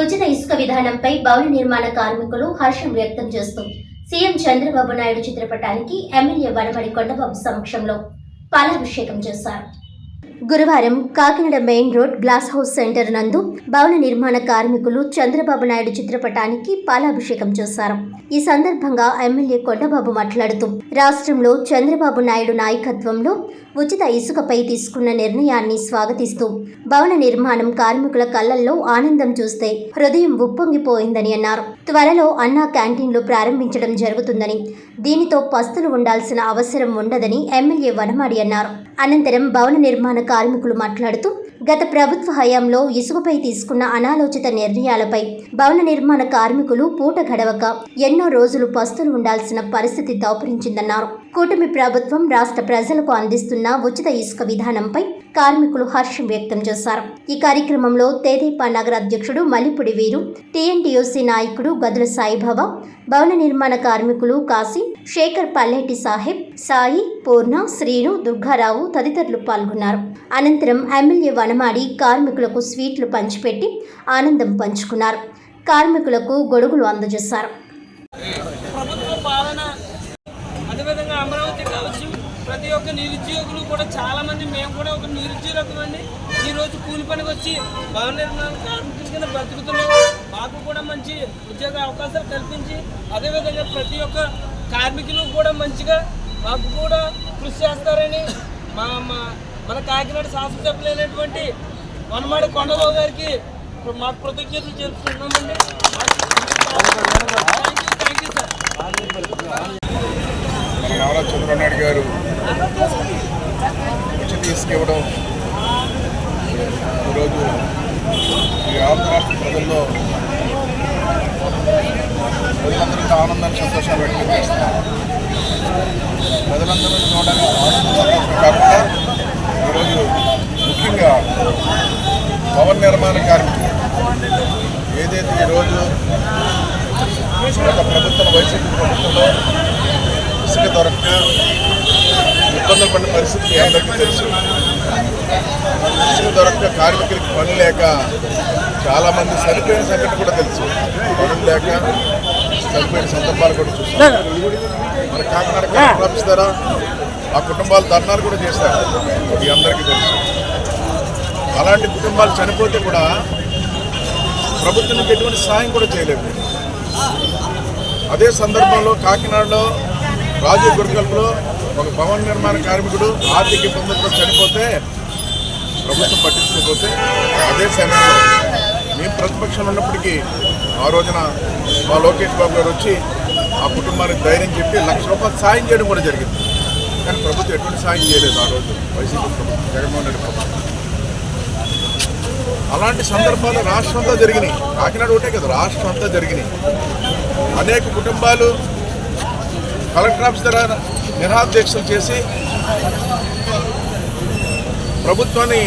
ఉచిత ఇసుక విధానంపై భవన నిర్మాణ కార్మికులు హర్షం వ్యక్తం చేస్తూ సీఎం చంద్రబాబు నాయుడు చిత్రపటానికి ఎమ్మెల్యే వనమడి కొండబాబు సమక్షంలో పాలాభిషేకం చేశారు. గురువారం Kakinada main road glass house centre నందు భవన నిర్మాణ కార్మికులు చంద్రబాబు నాయుడు చిత్రపటానికి పాలాభిషేకం చేశారు. ఈ సందర్భంగా ఎమ్మెల్యే కొండబాబు మాట్లాడుతూ రాష్ట్రంలో చంద్రబాబు నాయుడు నాయకత్వంలో ఉచిత ఇసుకపై తీసుకున్న నిర్ణయాన్ని స్వాగతిస్తూ భవన నిర్మాణం కార్మికుల కళ్ళల్లో ఆనందం చూస్తే హృదయం ఉప్పొంగిపోయిందని అన్నారు. త్వరలో అన్నా క్యాంటీన్లు ప్రారంభించడం జరుగుతుందని దీనితో పస్తులు ఉండాల్సిన అవసరం ఉండదని ఎమ్మెల్యే వనమాడి అన్నారు. అనంతరం భవన నిర్మాణ కార్మికులు మాట్లాడుతూ గత ప్రభుత్వ హయాంలో ఇసుకపై తీసుకున్న అనాలోచిత నిర్ణయాలపై భవన నిర్మాణ కార్మికులు పూట గడవక ఎన్నో రోజులు పస్తులు ఉండాల్సిన పరిస్థితి దాపురించిందన్నారు. కూటమి ప్రభుత్వం రాష్ట్ర ప్రజలకు అందిస్తున్న ఉచిత ఇసుక విధానంపై కార్మికులు హర్షం వ్యక్తం చేశారు. ఈ కార్యక్రమంలో తేదేపా నగర అధ్యక్షుడు మల్లిపుడి వీరు టీఎన్టీయూసీ నాయకుడు గదుల సాయిబాబా భవన నిర్మాణ కార్మికులు కాశీ శేఖర్ పల్లెటి సాహెబ్ సాయి పూర్ణ శ్రీను దుర్గారావు తదితరులు పాల్గొన్నారు. అనంతరం ఎమ్మెల్యే వనమాడి కార్మికులకు స్వీట్లు పంచిపెట్టి ఆనందం పంచుకున్నారు. కార్మికులకు గొడుగులు అందజేశారు. ప్రభుత్వ పాలన ప్రతి నిరుద్యోగులు కూడా చాలా మంది మేము కూడా ఒక నిరుద్యోగం ఈ రోజు కూలి పనికి వచ్చి భవన నిర్మాణ కార్మికుల కింద బ్రతుకుతున్నాం. మాకు కూడా మంచి ఉద్యోగ అవకాశాలు కల్పించి అదేవిధంగా ప్రతి ఒక్క కార్మికులు కూడా మంచిగా మాకు కూడా కృషి చేస్తారని మా మా- మన కాకినాడ శాసనసభ్యులైనటువంటి వనమాడి కొండబాబు గారికి మాకు కృతజ్ఞతలు చెప్తున్నామండి థ్యాంక్ యూ సార్ నారా గారు ఉచిత ఇసుక ఇవ్వడం ఈరోజు ఈ ఆంధ్ర రాష్ట్ర ప్రజల్లో ప్రజలందరికీ ఆనందాన్ని సంతోషాలు వ్యక్తం చేస్తున్నారు ప్రజలందరూ చూడడానికి ఆనందం సంతోషం కాకుండా ఈరోజు ముఖ్యంగా భవన నిర్మాణ కార్మికులు ఏదైతే ఈరోజు గత ప్రభుత్వం వైసీపీ ప్రభుత్వంలో ఇసుక దొరక్క ఇబ్బందులు పడిన పరిస్థితి మీ అందరికీ తెలుసు. ఇసుక దొరక్క కార్మికులకి పని లేక చాలామంది చనిపోయిన సంఘటన కూడా తెలుసు. పనులు లేక చనిపోయిన సందర్భాలు కూడా చూసాం మన కాకినాడ కలెక్టర్ ద్వారా ఆ కుటుంబాలు ధర్నాలు కూడా చేశారు. మీ అందరికీ తెలుసు. అలాంటి కుటుంబాలు చనిపోతే కూడా ప్రభుత్వం ఎటువంటి సాయం కూడా చేయలేదు. అదే సందర్భంలో కాకినాడలో రాజీవ్ గురుకల్పలో ఒక భవన నిర్మాణ కార్మికుడు ఆర్థిక ఇబ్బందులతో చనిపోతే ప్రభుత్వం పట్టించుకోకపోతే అదే సమయంలో మేము ప్రతిపక్షంలో ఉన్నప్పటికీ ఆ రోజున మా లోకేష్ బాబు గారు వచ్చి ఆ కుటుంబానికి ధైర్యం చెప్పి లక్ష రూపాయలు సాయం చేయడం కూడా జరిగింది. కానీ ప్రభుత్వం ఎటువంటి సాయం చేయలేదు ఆ రోజు వైసీపీ ప్రభుత్వం జగన్మోహన్ రెడ్డి ప్రభుత్వం. అలాంటి సందర్భాలు రాష్ట్రం అంతా జరిగినాయి. కాకినాడ ఒకటే కదా రాష్ట్రం అంతా జరిగినాయి. అనేక కుటుంబాలు కలెక్టర్ ఆఫీస్ దగ్గర నిరాధ్యక్షలు చేసి ప్రభుత్వాన్ని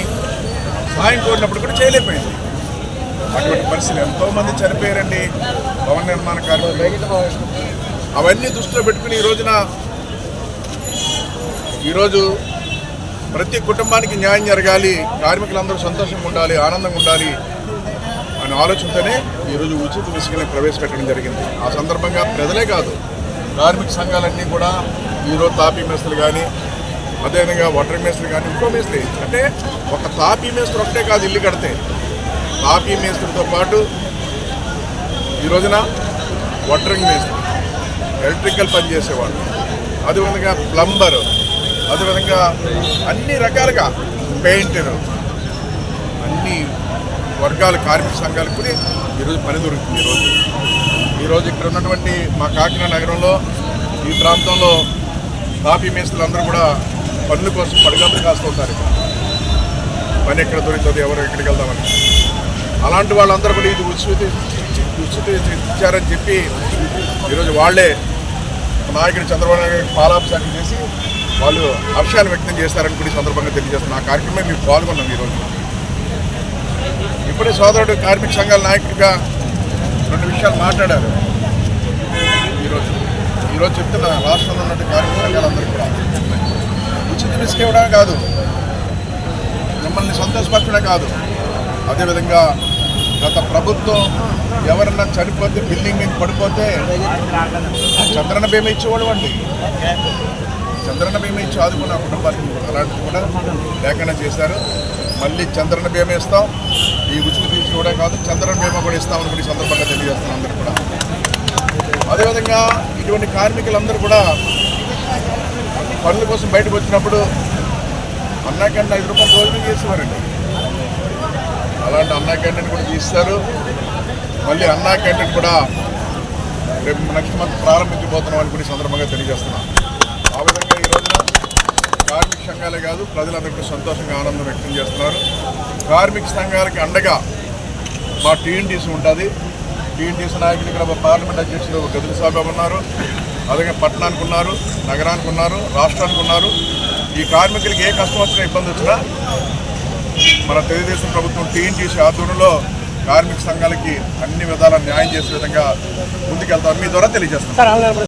సాయం కోరినప్పుడు కూడా చేయలేకపోయింది. అటువంటి పరిస్థితులు ఎంతోమంది చనిపోయారండి. భవన నిర్మాణ కార్మికులు. అవన్నీ దృష్టిలో పెట్టుకుని ఈ రోజున ఈరోజు ప్రతి కుటుంబానికి న్యాయం జరగాలి కార్మికులందరూ సంతోషంగా ఉండాలి ఆనందంగా ఉండాలి అనే ఆలోచనతోనే ఈరోజు ఉచిత ఇసుకని ప్రవేశపెట్టడం జరిగింది. ఆ సందర్భంగా ప్రజలే కాదు కార్మిక సంఘాలన్నీ కూడా ఈరోజు తాపీ మేస్త్రులు కానీ అదేవిధంగా వటరీ మేస్త్రులు కానీ ఇంకో మేస్త్రి. అంటే ఒక తాపీ మేస్త్రి ఒకటే కాదు ఇల్లు కడితే. తాపీ మేస్త్రితో పాటు ఈ రోజున వటరింగ్ మేస్త్రి ఎలక్ట్రికల్ పని చేసేవాళ్ళు అదేవిధంగా ప్లంబర్ అదేవిధంగా అన్ని రకాలుగా పెయింటర్ అన్ని వర్గాల కార్మిక సంఘాలకు కూడా ఈరోజు పని దొరుకుతుంది ఈరోజు ఈరోజు ఇక్కడ ఉన్నటువంటి మా కాకినాడ నగరంలో ఈ ప్రాంతంలో కాఫీ మేస్తులు అందరూ కూడా పనుల కోసం పడిగంతులు కాస్తుంటారు ఇక్కడ పని ఎక్కడ దొరుకుతుంది ఎవరు ఎక్కడికి వెళ్దామని. అలాంటి వాళ్ళందరూ కూడా ఇది ఉచిత ఉచిత ఇచ్చారని చెప్పి ఈరోజు వాళ్ళే నాయకుడు చంద్రబాబు నాయుడు పాలాభిషేకం చేసి వాళ్ళు హర్షాలు వ్యక్తం చేస్తారని కూడా ఈ సందర్భంగా తెలియజేస్తున్నారు ఆ కార్యక్రమం మేము పాల్గొన్నాం ఈరోజు. ఇప్పుడే సోదరుడు కార్మిక సంఘాల నాయకుడిగా రెండు విషయాలు మాట్లాడారు. ఈరోజు ఈరోజు చెప్తున్న రాష్ట్రంలో ఉన్న కార్యకర్తలందరూ కూడా. ఉచిత ఇసుక ఇవ్వడం కాదు. మిమ్మల్ని సంతోషపరచడం కాదు. అదేవిధంగా గత ప్రభుత్వం ఎవరన్నా చనిపోతే బిల్డింగ్ మీద పడిపోతే చంద్రన బీమా ఇచ్చేవాడు అండి. చంద్రన బీమా ఇచ్చి ఆదుకున్న కుటుంబానికి అలాంటివి కూడా లేకుండా చేశారు. మళ్ళీ చంద్రన బీమా ఇస్తాం. ఈ ఉచిత తీసుకోవడం కాదు చంద్రన బీమా కూడా ఇస్తామని కూడా ఈ సందర్భంగా తెలియజేస్తున్నాం అందరూ కూడా. అదేవిధంగా ఇటువంటి కార్మికులందరూ కూడా పనుల కోసం బయటకు వచ్చినప్పుడు అన్నా క్యాంటీన్ ఐదు రూపాయలు భోజనం చేసేవారండి. అలాంటి అన్నా క్యాంటీన్ కూడా తీస్తారు. మళ్ళీ అన్నా క్యాంటీన్ కూడా రేపు నెక్స్ట్ మంత్ ప్రారంభించబోతున్నాం అని కూడా సందర్భంగా తెలియజేస్తున్నాం. కార్మిక సంఘాలే కాదు ప్రజలందరూ సంతోషంగా ఆనందం వ్యక్తం చేస్తున్నారు. కార్మిక సంఘాలకి అండగా మా టీఎన్టీసీ ఉంటుంది. టీఎన్టీసీ నాయకులు ఇక్కడ పార్లమెంట్ అధ్యక్షులు గదుల సాబాబు ఉన్నారు. అలాగే పట్టణానికి ఉన్నారు నగరానికి ఉన్నారు రాష్ట్రానికి ఉన్నారు. ఈ కార్మికులకి ఏ కష్టం వచ్చినా ఇబ్బంది వచ్చినా మన తెలుగుదేశం ప్రభుత్వం టీఎన్టీసీ ఆధ్వర్యంలో కార్మిక సంఘాలకి అన్ని విధాల న్యాయం చేసే విధంగా ముందుకెళ్తామని మీ ద్వారా తెలియజేస్తాం